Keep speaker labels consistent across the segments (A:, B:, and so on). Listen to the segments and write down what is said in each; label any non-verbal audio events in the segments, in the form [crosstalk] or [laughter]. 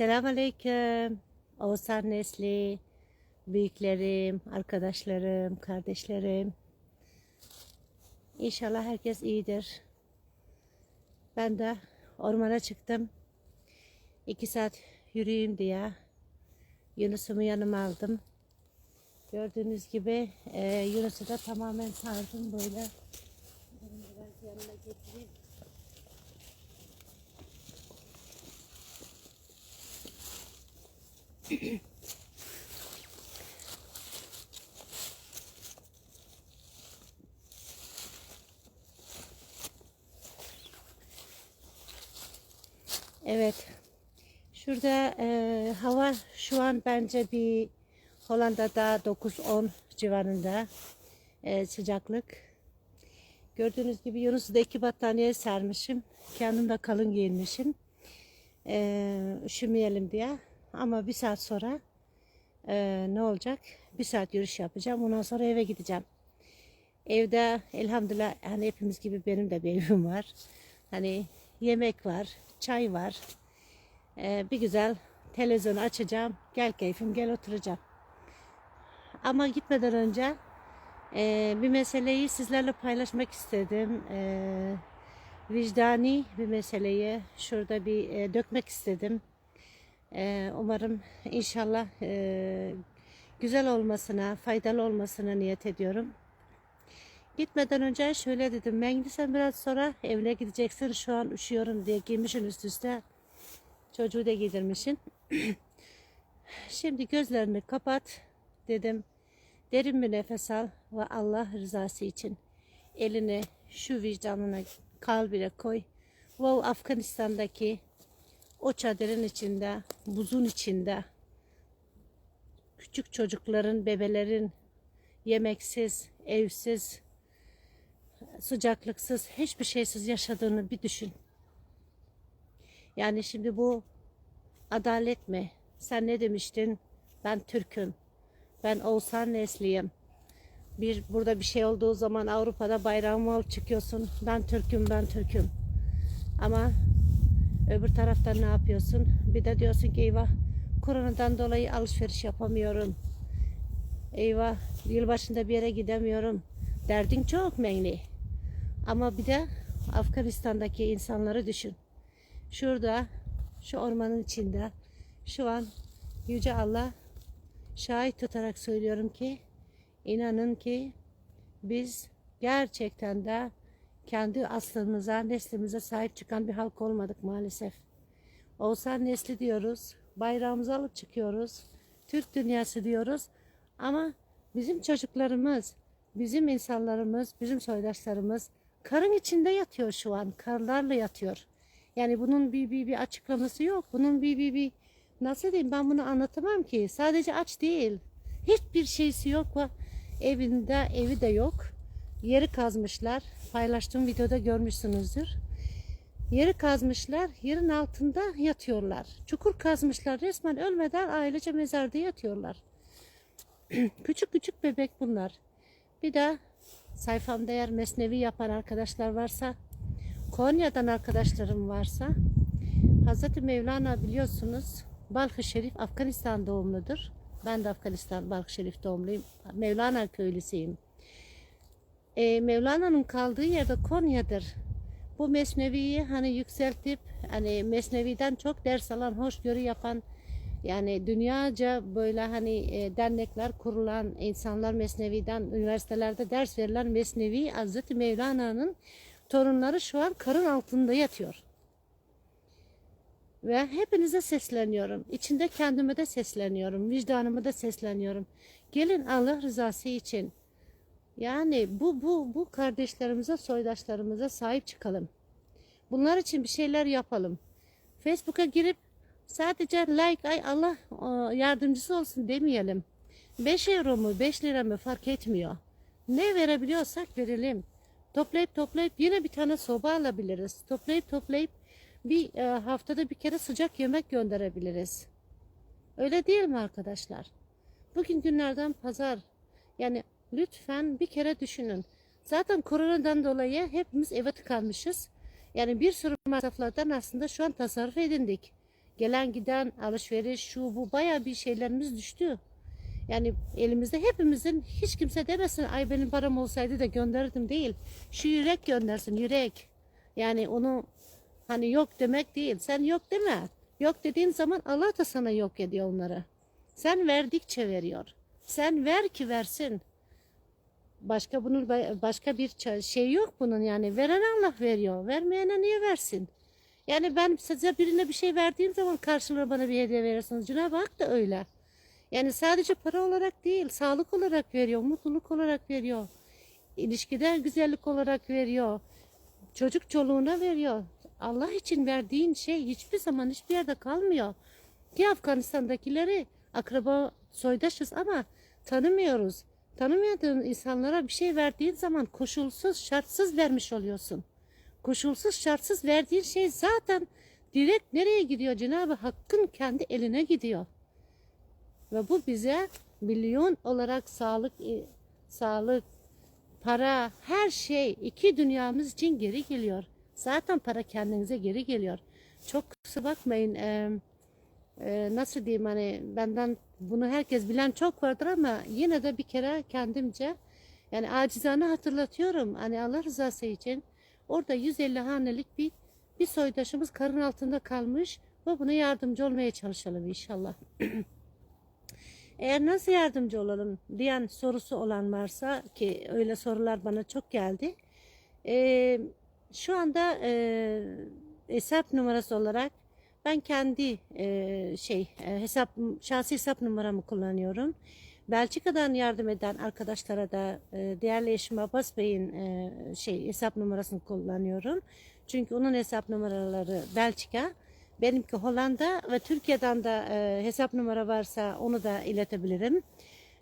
A: Selamünaleyküm. Oğuzhan Nesli, büyüklerim, arkadaşlarım, kardeşlerim. İnşallah herkes iyidir. Ben de ormana çıktım. İki saat yürüyeyim diye Yunus'umu yanıma aldım. Gördüğünüz gibi e, Yunus'u da tamamen sardım böyle. Evet. Şurada e, hava şu an bence bir Hollanda'da 9-10 civarında e, sıcaklık. Gördüğünüz gibi Yunus'u da iki battaniye sermişim. Kendim de kalın giyinmişim. E, üşümeyelim diye. Ama bir saat sonra e, ne olacak? Bir saat yürüyüş yapacağım. Ondan sonra eve gideceğim. Evde elhamdülillah hani hepimiz gibi benim de bir evim var. Hani yemek var, çay var. Ee, bir güzel televizyonu açacağım. Gel keyfim gel oturacağım. Ama gitmeden önce e, bir meseleyi sizlerle paylaşmak istedim. E, vicdani bir meseleyi şurada bir e, dökmek istedim. E, umarım inşallah e, güzel olmasına, faydalı olmasına niyet ediyorum. Gitmeden önce şöyle dedim. Mengli sen biraz sonra evine gideceksin. Şu an üşüyorum diye giymişsin üst üste. Çocuğu da giydirmişsin. [clears throat] Şimdi gözlerini kapat dedim. Derin bir nefes al ve Allah rızası için elini şu vicdanına kalbine koy. O Afganistan'daki o çadırın içinde, buzun içinde küçük çocukların, bebelerin yemeksiz, evsiz, sıcaklıksız, hiçbir şeysiz yaşadığını bir düşün. Yani şimdi bu adalet mi? Sen ne demiştin? Ben Türk'üm. Ben Oğuzhan Nesliyim. Bir burada bir şey olduğu zaman Avrupa'da bayrağımı alıp çıkıyorsun. Ben Türk'üm, ben Türk'üm. Ama öbür tarafta ne yapıyorsun? Bir de diyorsun ki eyvah koronadan dolayı alışveriş yapamıyorum. Eyvah yılbaşında bir yere gidemiyorum. Derdin çok mengli. Ama bir de Afganistan'daki insanları düşün. Şurada, şu ormanın içinde şu an Yüce Allah şahit tutarak söylüyorum ki inanın ki biz gerçekten de kendi aslımıza, neslimize sahip çıkan bir halk olmadık maalesef. Oğuzhan nesli diyoruz, bayrağımızı alıp çıkıyoruz, Türk dünyası diyoruz ama bizim çocuklarımız, bizim insanlarımız, bizim soydaşlarımız karın içinde yatıyor şu an. Karlarla yatıyor. Yani bunun bir, bir, bir açıklaması yok. Bunun bir, bir, bir nasıl diyeyim ben bunu anlatamam ki. Sadece aç değil. Hiçbir şeysi yok ve evinde evi de yok. Yeri kazmışlar. Paylaştığım videoda görmüşsünüzdür. Yeri kazmışlar. Yerin altında yatıyorlar. Çukur kazmışlar. Resmen ölmeden ailece mezarda yatıyorlar. [clears throat] küçük küçük bebek bunlar. Bir de sayfamda eğer mesnevi yapan arkadaşlar varsa, Konya'dan arkadaşlarım varsa, Hazreti Mevlana biliyorsunuz Balkı Şerif Afganistan doğumludur. Ben de Afganistan Balkı Şerif doğumluyum. Mevlana köylüsüyüm. E, Mevlana'nın kaldığı yerde Konya'dır. Bu mesneviyi hani yükseltip hani mesneviden çok ders alan, hoşgörü yapan yani dünyaca böyle hani e, dernekler kurulan insanlar Mesnevi'den üniversitelerde ders verilen Mesnevi Hazreti Mevlana'nın torunları şu an karın altında yatıyor. Ve hepinize sesleniyorum. İçinde kendime de sesleniyorum. Vicdanıma da sesleniyorum. Gelin Allah rızası için. Yani bu bu bu kardeşlerimize, soydaşlarımıza sahip çıkalım. Bunlar için bir şeyler yapalım. Facebook'a girip Sadece like ay Allah yardımcısı olsun demeyelim. 5 euro mu 5 lira mı fark etmiyor. Ne verebiliyorsak verelim. Toplayıp toplayıp yine bir tane soba alabiliriz. Toplayıp toplayıp bir e, haftada bir kere sıcak yemek gönderebiliriz. Öyle değil mi arkadaşlar? Bugün günlerden pazar. Yani lütfen bir kere düşünün. Zaten koronadan dolayı hepimiz eve tıkanmışız. Yani bir sürü masraflardan aslında şu an tasarruf edindik. Gelen giden alışveriş şu bu baya bir şeylerimiz düştü. Yani elimizde hepimizin hiç kimse demesin ay benim param olsaydı da gönderirdim değil. Şu yürek göndersin yürek. Yani onu hani yok demek değil. Sen yok deme. Yok dediğin zaman Allah da sana yok ediyor onları. Sen verdikçe veriyor. Sen ver ki versin. Başka bunun başka bir şey yok bunun yani. Veren Allah veriyor. Vermeyene niye versin? Yani ben size birine bir şey verdiğim zaman karşılığında bana bir hediye verirsiniz. Cenab-ı Hak da öyle. Yani sadece para olarak değil, sağlık olarak veriyor, mutluluk olarak veriyor. İlişkide güzellik olarak veriyor. Çocuk çoluğuna veriyor. Allah için verdiğin şey hiçbir zaman hiçbir yerde kalmıyor. Ki Afganistan'dakileri akraba soydaşız ama tanımıyoruz. Tanımadığın insanlara bir şey verdiğin zaman koşulsuz, şartsız vermiş oluyorsun. Koşulsuz, şartsız verdiğin şey zaten direkt nereye gidiyor? Cenab-ı Hakk'ın kendi eline gidiyor. Ve bu bize milyon olarak sağlık, e, sağlık, para, her şey iki dünyamız için geri geliyor. Zaten para kendinize geri geliyor. Çok kusura bakmayın. e, e, nasıl diyeyim hani benden bunu herkes bilen çok vardır ama yine de bir kere kendimce yani acizane hatırlatıyorum. Hani Allah rızası için orada 150 hanelik bir bir soydaşımız karın altında kalmış ve buna yardımcı olmaya çalışalım inşallah. [clears throat] Eğer nasıl yardımcı olalım diyen sorusu olan varsa ki öyle sorular bana çok geldi. Ee, şu anda e, hesap numarası olarak ben kendi e, şey e, hesap şahsi hesap numaramı kullanıyorum. Belçika'dan yardım eden arkadaşlara da e, değerli eşim Abbas Bey'in e, şey hesap numarasını kullanıyorum. Çünkü onun hesap numaraları Belçika. Benimki Hollanda ve Türkiye'den de e, hesap numara varsa onu da iletebilirim.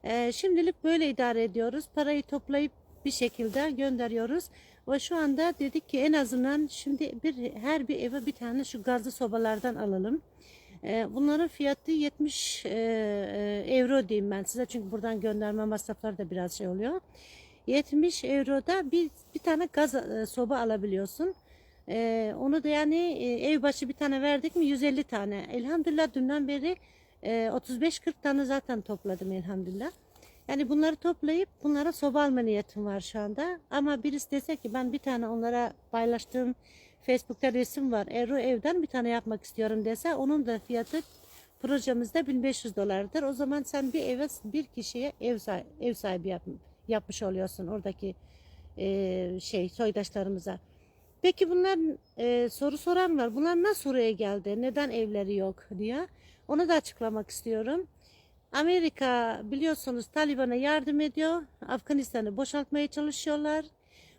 A: E, şimdilik böyle idare ediyoruz. Parayı toplayıp bir şekilde gönderiyoruz. Ve şu anda dedik ki en azından şimdi bir her bir eve bir tane şu gazlı sobalardan alalım. E, bunların fiyatı 70 e, e, euro diyeyim ben size çünkü buradan gönderme masrafları da biraz şey oluyor. 70 euroda bir, bir tane gaz e, soba alabiliyorsun. Ee, onu da yani ev başı bir tane verdik mi 150 tane. Elhamdülillah dünden beri e, 35-40 tane zaten topladım elhamdülillah. Yani bunları toplayıp bunlara soba alma niyetim var şu anda. Ama birisi dese ki ben bir tane onlara paylaştığım Facebook'ta resim var. O evden bir tane yapmak istiyorum dese onun da fiyatı projemizde 1500 dolardır. O zaman sen bir eve bir kişiye ev sahibi, ev sahibi yap, yapmış oluyorsun oradaki e, şey soydaşlarımıza. Peki bunlar e, soru soran var. Bunlar nasıl oraya geldi? Neden evleri yok diye. Onu da açıklamak istiyorum. Amerika biliyorsunuz Taliban'a yardım ediyor. Afganistan'ı boşaltmaya çalışıyorlar.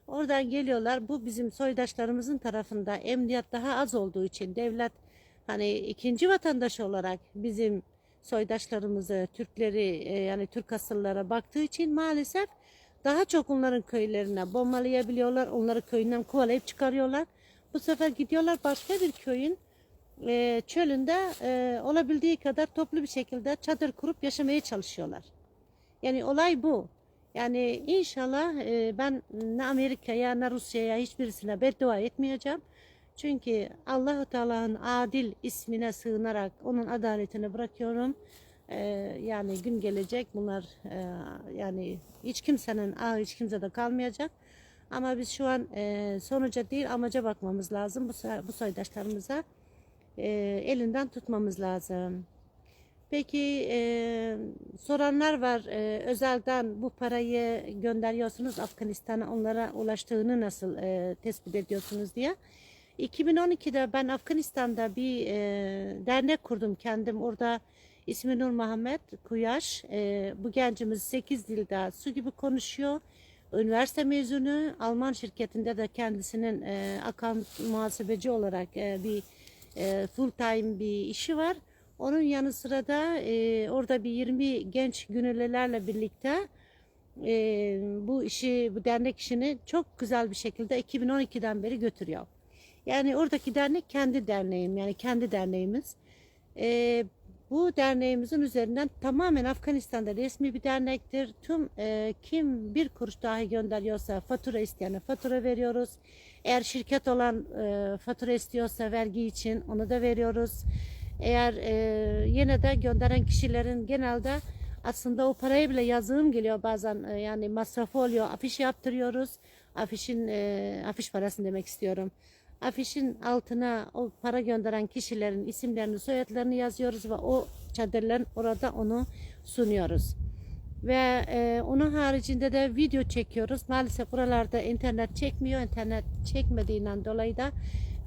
A: Oradan geliyorlar. Bu bizim soydaşlarımızın tarafında emniyet daha az olduğu için devlet hani ikinci vatandaş olarak bizim soydaşlarımızı, Türkleri e, yani Türk asıllara baktığı için maalesef daha çok onların köylerine bombalayabiliyorlar. Onları köyünden kovalayıp çıkarıyorlar. Bu sefer gidiyorlar başka bir köyün e, çölünde e, olabildiği kadar toplu bir şekilde çadır kurup yaşamaya çalışıyorlar. Yani olay bu. Yani inşallah e, ben ne Amerika'ya ne Rusya'ya hiçbirisine beddua etmeyeceğim. Çünkü Allahu Teala'nın adil ismine sığınarak onun adaletini bırakıyorum. Ee, yani gün gelecek bunlar e, yani hiç kimsenin ah hiç kimse de kalmayacak. Ama biz şu an e, sonuca değil amaca bakmamız lazım. Bu, bu soydaşlarımıza e, elinden tutmamız lazım. Peki e, soranlar var e, özelden bu parayı gönderiyorsunuz Afganistan'a onlara ulaştığını nasıl e, tespit ediyorsunuz diye. 2012'de ben Afganistan'da bir e, dernek kurdum kendim orada ismi Nur Muhammed Kuyaş. E, bu gencimiz 8 dilde su gibi konuşuyor. Üniversite mezunu Alman şirketinde de kendisinin e, akam muhasebeci olarak e, bir e, full time bir işi var. Onun yanı sıra da e, orada bir 20 genç gönüllülerle birlikte e, bu işi, bu dernek işini çok güzel bir şekilde 2012'den beri götürüyor. Yani oradaki dernek kendi derneğim, yani kendi derneğimiz. E, bu derneğimizin üzerinden tamamen Afganistan'da resmi bir dernektir. Tüm e, kim bir kuruş dahi gönderiyorsa fatura isteyene fatura veriyoruz. Eğer şirket olan e, fatura istiyorsa vergi için onu da veriyoruz. Eğer e, yine de gönderen kişilerin genelde aslında o parayı bile yazığım geliyor bazen e, yani masrafı oluyor. Afiş yaptırıyoruz. Afişin e, afiş parasını demek istiyorum. Afişin altına o para gönderen kişilerin isimlerini, soyadlarını yazıyoruz ve o çadırların orada onu sunuyoruz. Ve e, onun haricinde de video çekiyoruz. Maalesef buralarda internet çekmiyor. İnternet çekmediğinden dolayı da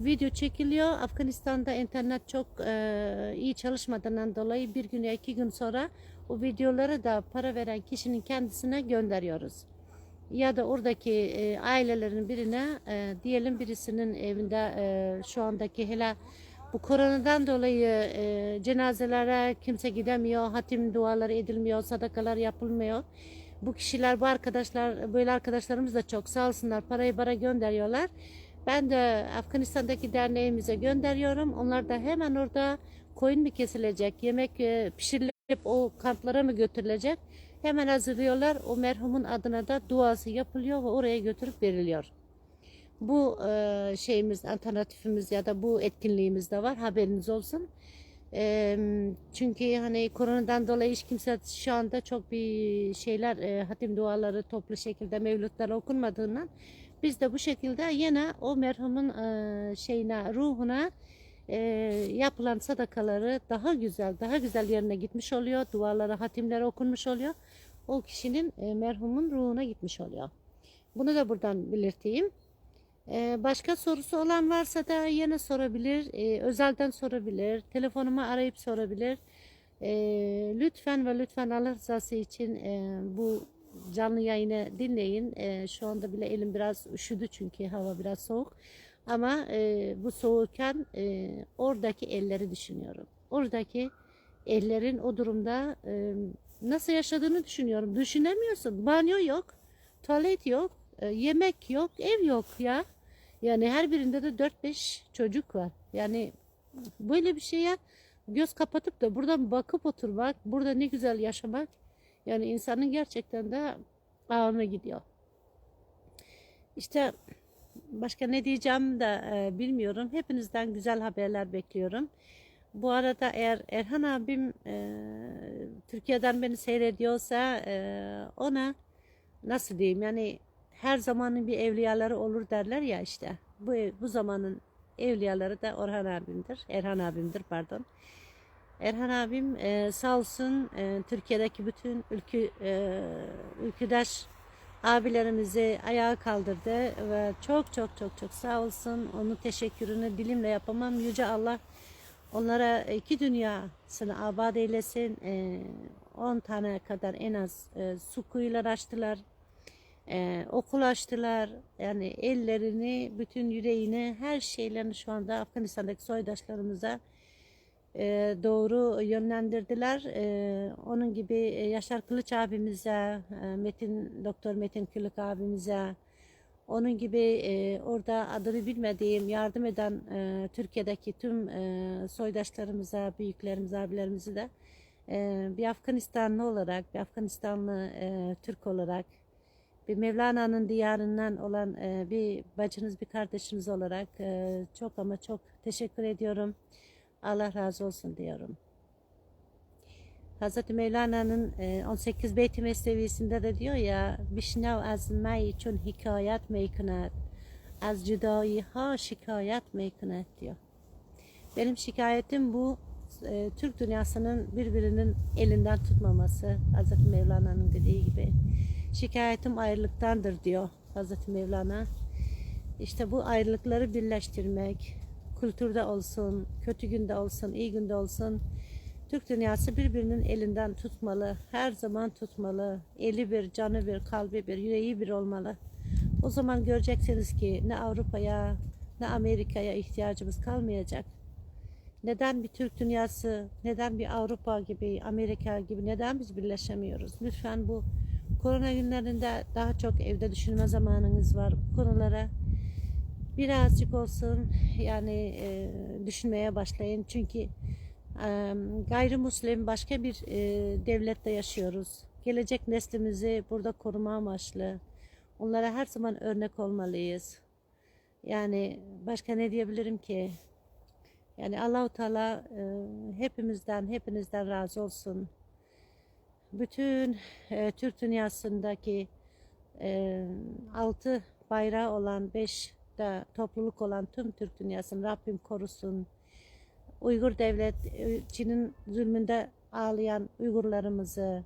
A: video çekiliyor. Afganistan'da internet çok e, iyi çalışmadığından dolayı bir gün ya iki gün sonra o videoları da para veren kişinin kendisine gönderiyoruz. Ya da oradaki e, ailelerin birine e, diyelim birisinin evinde e, şu andaki hele bu koronadan dolayı e, cenazelere kimse gidemiyor, hatim duaları edilmiyor, sadakalar yapılmıyor. Bu kişiler, bu arkadaşlar, böyle arkadaşlarımız da çok sağ olsunlar parayı bara gönderiyorlar. Ben de Afganistan'daki derneğimize gönderiyorum. Onlar da hemen orada koyun mu kesilecek, yemek e, pişirilip o kamplara mı götürülecek? Hemen hazırlıyorlar. O merhumun adına da duası yapılıyor ve oraya götürüp veriliyor. Bu e, şeyimiz, alternatifimiz ya da bu etkinliğimiz de var. Haberiniz olsun. E, çünkü hani koronadan dolayı hiç kimse şu anda çok bir şeyler, e, hatim duaları toplu şekilde mevlütler okunmadığından biz de bu şekilde yine o merhumun e, şeyine, ruhuna e, yapılan sadakaları daha güzel, daha güzel yerine gitmiş oluyor. Duaları, hatimleri okunmuş oluyor. O kişinin e, merhumun ruhuna gitmiş oluyor. Bunu da buradan belirteyim. E, başka sorusu olan varsa da yine sorabilir. E, özelden sorabilir. Telefonuma arayıp sorabilir. E, lütfen ve lütfen Allah rızası için e, bu canlı yayını dinleyin. E, şu anda bile elim biraz üşüdü çünkü hava biraz soğuk. Ama e, bu soğurken e, oradaki elleri düşünüyorum. Oradaki ellerin o durumda e, nasıl yaşadığını düşünüyorum. Düşünemiyorsun. Banyo yok, tuvalet yok, e, yemek yok, ev yok ya. Yani her birinde de 4-5 çocuk var. Yani böyle bir şeye göz kapatıp da buradan bakıp oturmak, burada ne güzel yaşamak yani insanın gerçekten de ağına gidiyor. İşte başka ne diyeceğim de e, bilmiyorum. Hepinizden güzel haberler bekliyorum. Bu arada eğer Erhan abim e, Türkiye'den beni seyrediyorsa e, ona nasıl diyeyim yani her zamanın bir evliyaları olur derler ya işte. Bu bu zamanın evliyaları da Orhan abimdir. Erhan abimdir pardon. Erhan abim e, sağ olsun e, Türkiye'deki bütün ülke e, ülküdaş abilerimizi ayağa kaldırdı ve çok çok çok çok sağ olsun. Onun teşekkürünü dilimle yapamam. Yüce Allah onlara iki dünyasını abad eylesin. 10 tane kadar en az e, su kuyular açtılar. E, okul açtılar. Yani ellerini, bütün yüreğini, her şeylerini şu anda Afganistan'daki soydaşlarımıza e, doğru yönlendirdiler. E, onun gibi e, Yaşar Kılıç abimize, e, Metin Doktor Metin Kılıç abimize, onun gibi e, orada adını bilmediğim yardım eden e, Türkiye'deki tüm e, soydaşlarımıza, büyüklerimize, abilerimizi de e, bir Afganistanlı olarak, bir Afganistanlı e, Türk olarak, bir Mevlana'nın diyarından olan e, bir bacınız, bir kardeşiniz olarak e, çok ama çok teşekkür ediyorum. Allah razı olsun diyorum. Hazreti Mevlana'nın 18 Beyti Mesnevisinde de diyor ya Bişnev az mey çun hikayet meykunet az cüdayi ha şikayet meykunet diyor. Benim şikayetim bu e, Türk dünyasının birbirinin elinden tutmaması Hazreti Mevlana'nın dediği gibi. Şikayetim ayrılıktandır diyor Hazreti Mevlana. İşte bu ayrılıkları birleştirmek, kültürde olsun, kötü günde olsun, iyi günde olsun Türk dünyası birbirinin elinden tutmalı. Her zaman tutmalı. Eli bir, canı bir, kalbi bir, yüreği bir olmalı. O zaman göreceksiniz ki ne Avrupa'ya ne Amerika'ya ihtiyacımız kalmayacak. Neden bir Türk dünyası, neden bir Avrupa gibi, Amerika gibi neden biz birleşemiyoruz? Lütfen bu korona günlerinde daha çok evde düşünme zamanınız var. Bu konulara birazcık olsun yani e, düşünmeye başlayın. Çünkü gayrimüslim başka bir devlette yaşıyoruz. Gelecek neslimizi burada koruma amaçlı. Onlara her zaman örnek olmalıyız. Yani başka ne diyebilirim ki? Yani Allahu Teala hepimizden, hepinizden razı olsun. Bütün Türk dünyasındaki altı bayrağı olan, beş de topluluk olan tüm Türk dünyasını Rabbim korusun. Uygur devletçinin zulmünde ağlayan Uygurlarımızı,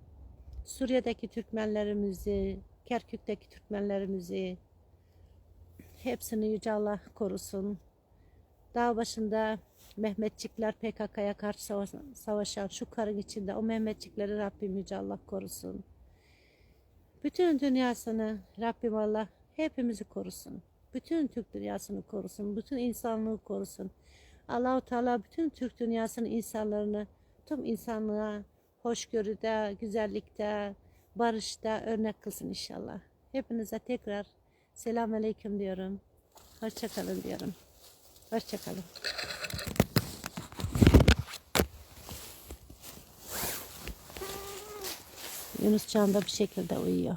A: Suriye'deki Türkmenlerimizi, Kerkük'teki Türkmenlerimizi hepsini Yüce Allah korusun. Dağ başında Mehmetçikler PKK'ya karşı savaş- savaşan şu karın içinde o Mehmetçikleri Rabbim Yüce Allah korusun. Bütün dünyasını Rabbim Allah hepimizi korusun. Bütün Türk dünyasını korusun. Bütün insanlığı korusun. Allahu Teala bütün Türk dünyasının insanlarını tüm insanlığa hoşgörüde, güzellikte, barışta örnek kılsın inşallah. Hepinize tekrar selam aleyküm diyorum. Hoşçakalın diyorum. Hoşçakalın. Yunus Can da bir şekilde uyuyor.